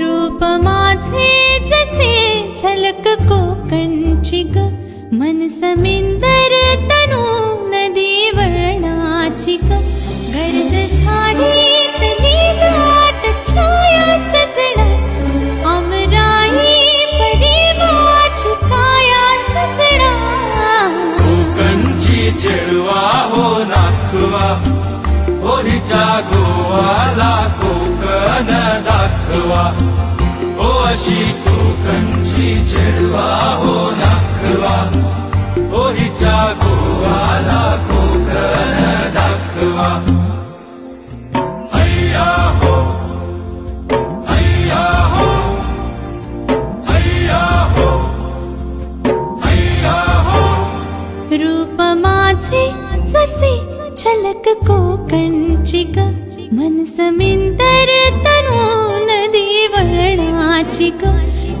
रूप माझे जसे छलक कंचिक मन समिंदर नदी वर्णाचिक गर्द छाणी तनीदा तच्छाया सचण, अम राही परिवाचिकाया सचण कोकन्ची हो गोवाला कोकनदा नाखवा ओ हो अशी तू कंची चेडवा हो नाखवा ओ हो हिच्या गोवाला कोकण दाखवा अय्या हो अय्या हो अय्या हो अय्या हो रूप माझे जसे झलक कोकणची ग मन समिन